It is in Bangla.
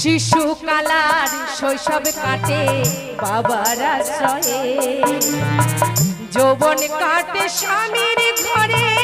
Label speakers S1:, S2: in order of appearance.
S1: শিশু কালার শৈশব কাটে বাবার আশ্রয়ে। যৌবন কাটে স্বামীর ঘরে